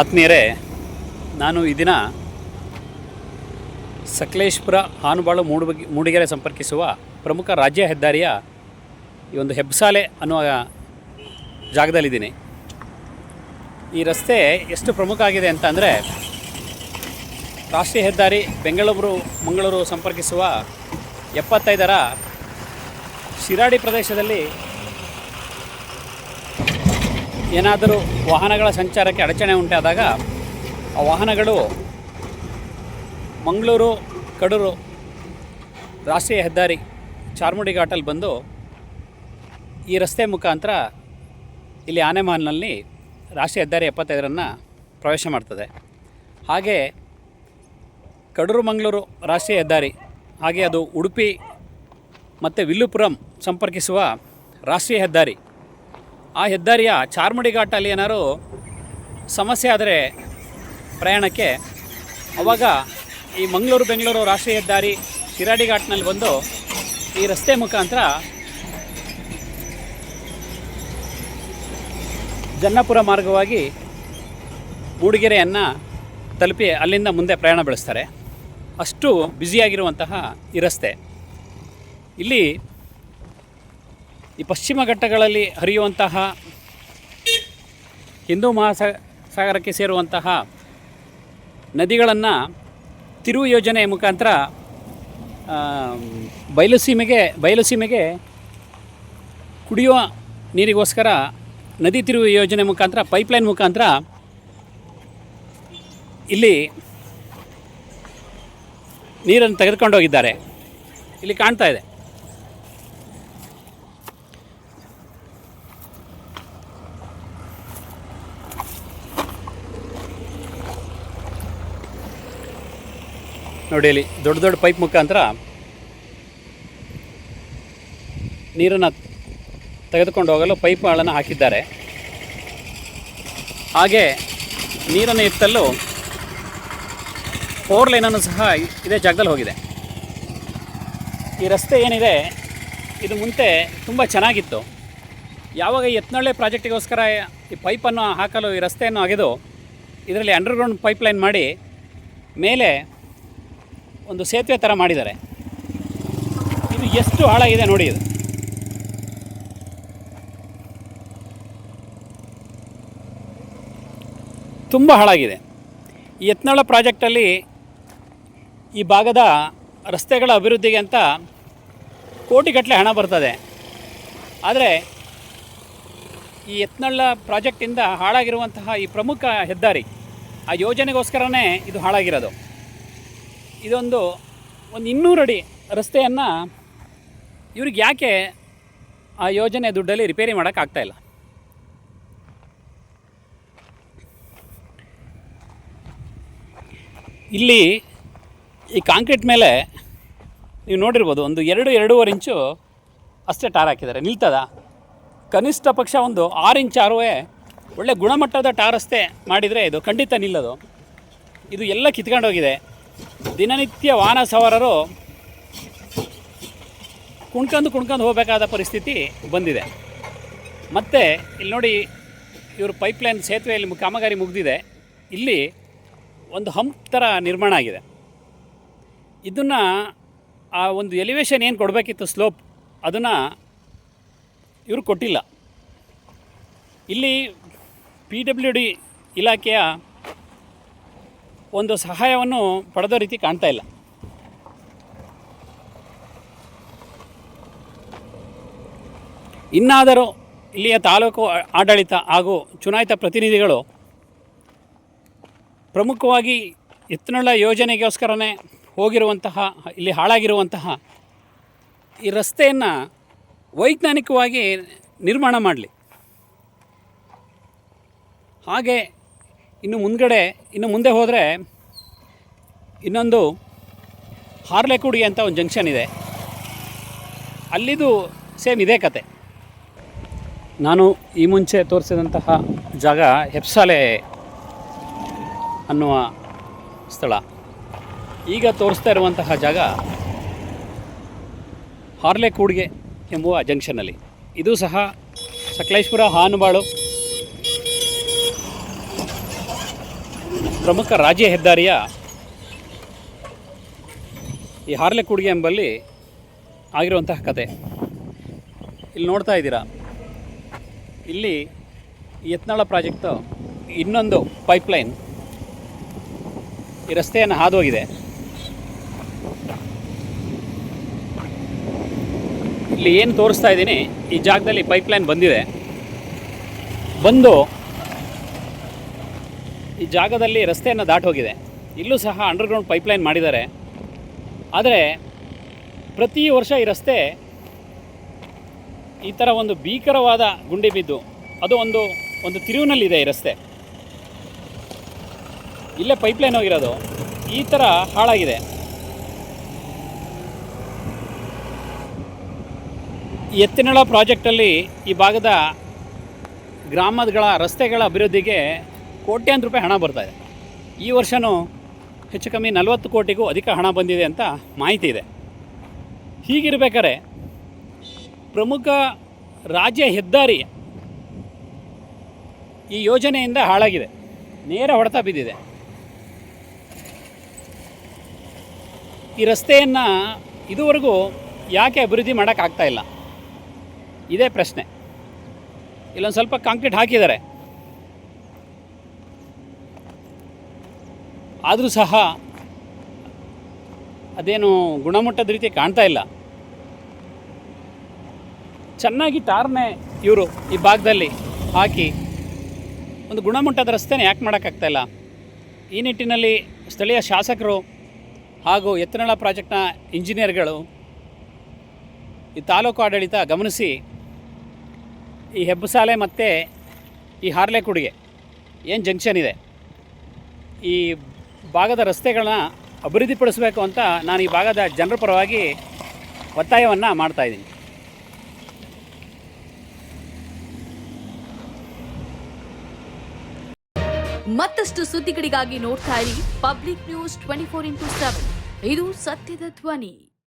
ಆತ್ಮೀಯರೇ, ನಾನು ಈ ದಿನ ಸಕಲೇಶ್ಪುರ ಹಾನುಬಾಳು ಮೂಡ ಮೂಡಿಗೆರೆ ಸಂಪರ್ಕಿಸುವ ಪ್ರಮುಖ ರಾಜ್ಯ ಹೆದ್ದಾರಿಯ ಈ ಒಂದು ಹೆಬ್ಸಾಲೆ ಅನ್ನುವ ಜಾಗದಲ್ಲಿದ್ದೀನಿ. ಈ ರಸ್ತೆ ಎಷ್ಟು ಪ್ರಮುಖ ಆಗಿದೆ ಅಂತ ಅಂದರೆ, ರಾಷ್ಟ್ರೀಯ ಹೆದ್ದಾರಿ ಬೆಂಗಳೂರು, ಮಂಗಳೂರು ಸಂಪರ್ಕಿಸುವ ಎಪ್ಪತ್ತೈದರ ಶಿರಾಡಿ ಪ್ರದೇಶದಲ್ಲಿ ಏನಾದರೂ ವಾಹನಗಳ ಸಂಚಾರಕ್ಕೆ ಅಡಚಣೆ ಉಂಟಾದಾಗ ಆ ವಾಹನಗಳು ಮಂಗಳೂರು, ಕಡೂರು ರಾಷ್ಟ್ರೀಯ ಹೆದ್ದಾರಿ ಚಾರ್ಮುಡಿ ಘಾಟಲ್ಲಿ ಬಂದು ಈ ರಸ್ತೆ ಮುಖಾಂತರ ಇಲ್ಲಿ ಆನೆಮಹಲ್ನಲ್ಲಿ ರಾಷ್ಟ್ರೀಯ ಹೆದ್ದಾರಿ ಎಪ್ಪತ್ತೈದರನ್ನು ಪ್ರವೇಶ ಮಾಡ್ತದೆ. ಹಾಗೆ ಕಡೂರು, ಮಂಗಳೂರು ರಾಷ್ಟ್ರೀಯ ಹೆದ್ದಾರಿ, ಹಾಗೆ ಅದು ಉಡುಪಿ ಮತ್ತು ವಿಲ್ಲುಪುರಂ ಸಂಪರ್ಕಿಸುವ ರಾಷ್ಟ್ರೀಯ ಹೆದ್ದಾರಿ ಆ ಹೆದ್ದಾರಿಯ ಚಾರ್ಮುಡಿ ಘಾಟಲ್ಲಿ ಏನಾದ್ರು ಸಮಸ್ಯೆ ಆದರೆ ಪ್ರಯಾಣಕ್ಕೆ, ಅವಾಗ ಈ ಮಂಗಳೂರು ಬೆಂಗಳೂರು ರಾಷ್ಟ್ರೀಯ ಹೆದ್ದಾರಿ ಶಿರಾಡಿ ಘಾಟ್ನಲ್ಲಿ ಬಂದು ಈ ರಸ್ತೆ ಮುಖಾಂತರ ಜನ್ನಪುರ ಮಾರ್ಗವಾಗಿ ಮೂಡಿಗೆರೆಯನ್ನು ತಲುಪಿ ಅಲ್ಲಿಂದ ಮುಂದೆ ಪ್ರಯಾಣ ಬೆಳೆಸ್ತಾರೆ. ಅಷ್ಟು ಬ್ಯುಸಿಯಾಗಿರುವಂತಹ ಈ ರಸ್ತೆ. ಇಲ್ಲಿ ಈ ಪಶ್ಚಿಮ ಘಟ್ಟಗಳಲ್ಲಿ ಹರಿಯುವಂತಹ ಹಿಂದೂ ಮಹಾಸಾಗರಕ್ಕೆ ಸೇರುವಂತಹ ನದಿಗಳನ್ನು ತಿರುವು ಯೋಜನೆ ಮುಖಾಂತರ ಬಯಲುಸೀಮೆಗೆ ಬಯಲುಸೀಮೆಗೆ ಕುಡಿಯುವ ನೀರಿಗೋಸ್ಕರ ನದಿ ತಿರು ಯೋಜನೆ ಮುಖಾಂತರ, ಪೈಪ್ಲೈನ್ ಮುಖಾಂತರ ಇಲ್ಲಿ ನೀರನ್ನು ತೆಗೆದುಕೊಂಡು ಹೋಗಿದ್ದಾರೆ. ಇಲ್ಲಿ ಕಾಣ್ತಾ ಇದೆ. ನೋಡಿ ಇಲ್ಲಿ ದೊಡ್ಡ ದೊಡ್ಡ ಪೈಪ್ ಮುಖಾಂತರ ನೀರನ್ನು ತೆಗೆದುಕೊಂಡು ಹೋಗಲು ಪೈಪ್ಗಳನ್ನು ಹಾಕಿದ್ದಾರೆ. ಹಾಗೆ ನೀರನ್ನು ಎತ್ತಲು ಫೋರ್ ಲೈನನ್ನು ಸಹ ಇದೇ ಜಾಗದಲ್ಲಿ ಹೋಗಿದೆ. ಈ ರಸ್ತೆ ಏನಿದೆ, ಇದು ಮುಂಚೆ ತುಂಬ ಚೆನ್ನಾಗಿತ್ತು. ಯಾವಾಗ ಈ ಯತ್ನಳ್ಳಿ ಪ್ರಾಜೆಕ್ಟಿಗೋಸ್ಕರ ಈ ಪೈಪನ್ನು ಹಾಕಲು ಈ ರಸ್ತೆಯನ್ನು ಅಗೆದು ಇದರಲ್ಲಿ ಅಂಡರ್ಗ್ರೌಂಡ್ ಪೈಪ್ಲೈನ್ ಮಾಡಿ ಮೇಲೆ ಒಂದು ಸೇತುವೆ ಥರ ಮಾಡಿದ್ದಾರೆ. ಇದು ಎಷ್ಟು ಹಾಳಾಗಿದೆ ನೋಡಿ ಇದು. ತುಂಬ ಹಾಳಾಗಿದೆ. ಈ ಯತ್ನಾಳ ಪ್ರಾಜೆಕ್ಟಲ್ಲಿ ಈ ಭಾಗದ ರಸ್ತೆಗಳ ಅಭಿವೃದ್ಧಿಗೆ ಅಂತ ಕೋಟಿಗಟ್ಟಲೆ ಹಣ ಬರ್ತದೆ. ಆದರೆ ಈ ಯತ್ನಳ್ಳ ಪ್ರಾಜೆಕ್ಟಿಂದ ಹಾಳಾಗಿರುವಂತಹ ಈ ಪ್ರಮುಖ ಹೆದ್ದಾರಿ, ಆ ಯೋಜನೆಗೋಸ್ಕರನೇ ಇದು ಹಾಳಾಗಿರೋದು. ಇದೊಂದು ಒಂದು ಇನ್ನೂರು ಅಡಿ ರಸ್ತೆಯನ್ನು ಇವ್ರಿಗೆ ಯಾಕೆ ಆ ಯೋಜನೆ ದುಡ್ಡಲ್ಲಿ ರಿಪೇರಿ ಮಾಡೋಕ್ಕಾಗ್ತಾಯಿಲ್ಲ ಇಲ್ಲಿ? ಈ ಕಾಂಕ್ರೀಟ್ ಮೇಲೆ ನೀವು ನೋಡಿರ್ಬೋದು ಒಂದು ಎರಡು ಎರಡೂವರೆ ಇಂಚು ಅಷ್ಟೇ ಟಾರ್ ಹಾಕಿದ್ದಾರೆ. ನಿಲ್ತದ? ಕನಿಷ್ಠ ಪಕ್ಷ ಒಂದು ಆರು ಇಂಚ್ ಆರುವೆ ಒಳ್ಳೆ ಗುಣಮಟ್ಟದ ಟಾರ್ ರಸ್ತೆ ಮಾಡಿದರೆ ಇದು ಖಂಡಿತ ನಿಲ್ಲದು. ಇದು ಎಲ್ಲ ಕಿತ್ಕೊಂಡೋಗಿದೆ. ದಿನನಿತ್ಯ ವಾಹನ ಸವಾರರು ಕುಣ್ಕೊಂಡು ಕುಣ್ಕೊಂಡು ಹೋಗಬೇಕಾದ ಪರಿಸ್ಥಿತಿ ಬಂದಿದೆ. ಮತ್ತು ಇಲ್ಲಿ ನೋಡಿ ಇವರು ಪೈಪ್ಲೈನ್ ಸೇತುವೆಯಲ್ಲಿ ಕಾಮಗಾರಿ ಮುಗಿದಿದೆ. ಇಲ್ಲಿ ಒಂದು ಹಂಪ್ ಥರ ನಿರ್ಮಾಣ ಆಗಿದೆ. ಇದನ್ನು ಆ ಒಂದು ಎಲಿವೇಶನ್ ಏನು ಕೊಡಬೇಕಿತ್ತು ಸ್ಲೋಪ್ ಅದನ್ನು ಇವರು ಕೊಟ್ಟಿಲ್ಲ. ಇಲ್ಲಿ ಪಿ ಡಬ್ಲ್ಯೂ ಡಿ ಇಲಾಖೆಯ ಒಂದು ಸಹಾಯವನ್ನು ಪಡೆದ ರೀತಿ ಕಾಣ್ತಾ ಇಲ್ಲ. ಇನ್ನಾದರೂ ಇಲ್ಲಿಯ ತಾಲೂಕು ಆಡಳಿತ ಹಾಗೂ ಚುನಾಯಿತ ಪ್ರತಿನಿಧಿಗಳು ಪ್ರಮುಖವಾಗಿ ಎತ್ತನಳ್ಳ ಯೋಜನೆಗೋಸ್ಕರನೇ ಹೋಗಿರುವಂತಹ, ಇಲ್ಲಿ ಹಾಳಾಗಿರುವಂತಹ ಈ ರಸ್ತೆಯನ್ನು ವೈಜ್ಞಾನಿಕವಾಗಿ ನಿರ್ಮಾಣ ಮಾಡಲಿ. ಹಾಗೆ ಇನ್ನು ಮುಂದ್ಗಡೆ, ಇನ್ನು ಮುಂದೆ ಹೋದರೆ ಇನ್ನೊಂದು ಹಾರ್ಲೆಕುಡಿ ಅಂತ ಒಂದು ಜಂಕ್ಷನ್ ಇದೆ. ಅಲ್ಲಿದು ಸೇಮ್ ಇದೇ ಕತೆ. ನಾನು ಈ ಮುಂಚೆ ತೋರಿಸಿದಂತಹ ಜಾಗ ಹೆಪ್ಸಾಲೆ ಅನ್ನುವ ಸ್ಥಳ. ಈಗ ತೋರಿಸ್ತಾ ಇರುವಂತಹ ಜಾಗ ಹಾರ್ಲೆ ಕೂಡ್ಗೆ ಎಂಬುವ ಜಂಕ್ಷನಲ್ಲಿ ಇದು ಸಹ ಸಕಲೇಶ್ಪುರ, ಹಾನುಬಾಳು ಪ್ರಮುಖ ರಾಜ್ಯ ಹೆದ್ದಾರಿಯ ಈ ಹಾರ್ಲೆಕುಡಿಗೆ ಎಂಬಲ್ಲಿ ಆಗಿರುವಂತಹ ಕತೆ. ಇಲ್ಲಿ ನೋಡ್ತಾ ಇದ್ದೀರಾ? ಇಲ್ಲಿ ಯತ್ನಾಳ ಪ್ರಾಜೆಕ್ಟು ಇನ್ನೊಂದು ಪೈಪ್ಲೈನ್ ಈ ರಸ್ತೆಯನ್ನು ಹಾದು ಹೋಗಿದೆ ಇಲ್ಲಿ ಏನು ತೋರಿಸ್ತಾ ಇದ್ದೀನಿ? ಈ ಜಾಗದಲ್ಲಿ ಪೈಪ್ಲೈನ್ ಬಂದಿದೆ. ಬಂದು ಈ ಜಾಗದಲ್ಲಿ ರಸ್ತೆಯನ್ನು ದಾಟೋಗಿದೆ ಇಲ್ಲೂ ಸಹ ಅಂಡರ್ಗ್ರೌಂಡ್ ಪೈಪ್ಲೈನ್ ಮಾಡಿದ್ದಾರೆ. ಆದರೆ ಪ್ರತಿ ವರ್ಷ ಈ ರಸ್ತೆ ಈ ಥರ ಒಂದು ಭೀಕರವಾದ ಗುಂಡಿ ಬಿದ್ದು, ಅದು ಒಂದು ಒಂದು ತಿರುವಿನಲ್ಲಿದೆ ಈ ರಸ್ತೆ. ಇಲ್ಲೇ ಪೈಪ್ಲೈನ್ ಹೋಗಿರೋದು. ಈ ಥರ ಹಾಳಾಗಿದೆ. ಎತ್ತಿನಳ ಪ್ರಾಜೆಕ್ಟಲ್ಲಿ ಈ ಭಾಗದ ಗ್ರಾಮಗಳ ರಸ್ತೆಗಳ ಅಭಿವೃದ್ಧಿಗೆ ಕೋಟ್ಯಾಂತರ ರೂಪಾಯಿ ಹಣ ಬರ್ತಾ ಇದೆ. ಈ ವರ್ಷವೂ ಹೆಚ್ಚು ಕಮ್ಮಿ ನಲವತ್ತು ಕೋಟಿಗೂ ಅಧಿಕ ಹಣ ಬಂದಿದೆ ಅಂತ ಮಾಹಿತಿ ಇದೆ. ಹೀಗಿರ್ಬೇಕಾದ್ರೆ ಪ್ರಮುಖ ರಾಜ್ಯ ಹೆದ್ದಾರಿ ಈ ಯೋಜನೆಯಿಂದ ಹಾಳಾಗಿದೆ. ನೇರ ಹೊಡೆತ ಬಿದ್ದಿದೆ. ಈ ರಸ್ತೆಯನ್ನು ಇದುವರೆಗೂ ಯಾಕೆ ಅಭಿವೃದ್ಧಿ ಮಾಡೋಕ್ಕಾಗ್ತಾ ಇಲ್ಲ? ಇದೇ ಪ್ರಶ್ನೆ. ಇಲ್ಲೊಂದು ಸ್ವಲ್ಪ ಕಾಂಕ್ರೀಟ್ ಹಾಕಿದ್ದಾರೆ. ಆದರೂ ಸಹ ಅದೇನು ಗುಣಮಟ್ಟದ ರೀತಿ ಕಾಣ್ತಾ ಇಲ್ಲ. ಚೆನ್ನಾಗಿ ಟಾರ್ನೆ ಇವರು ಈ ಭಾಗದಲ್ಲಿ ಹಾಕಿ ಒಂದು ಗುಣಮಟ್ಟದ ರಸ್ತೆನೇ ಯಾಕೆ ಮಾಡೋಕ್ಕಾಗ್ತಾ ಇಲ್ಲ. ಈ ನಿಟ್ಟಿನಲ್ಲಿ ಸ್ಥಳೀಯ ಶಾಸಕರು ಹಾಗೂ ಎತ್ತನಾಳ ಪ್ರಾಜೆಕ್ಟ್ನ ಇಂಜಿನಿಯರ್ಗಳು ಈ ತಾಲೂಕು ಆಡಳಿತ ಗಮನಿಸಿ ಈ ಹೆಬ್ಬಸಾಲೆ ಮತ್ತು ಈ ಹಾರ್ಲೆ ಹಾರ್ಲೆಕುಡಿಗೆ ಏನು ಜಂಕ್ಷನ್ ಇದೆ. ಈ ಭಾಗದ ರಸ್ತೆಗಳನ್ನ ಅಭಿವೃದ್ಧಿಪಡಿಸಬೇಕು ಅಂತ ನಾನು ಈ ಭಾಗದ ಜನರ ಪರವಾಗಿ ಒತ್ತಾಯವನ್ನು ಮಾಡ್ತಾಯಿದ್ದೀನಿ ಮತ್ತಷ್ಟು ಸುದ್ದಿಗಳಿಗಾಗಿ ನೋಡ್ತಾ ಇರಿ public news twenty four into seven. ಇದು ಸತ್ಯದ ಧ್ವನಿ.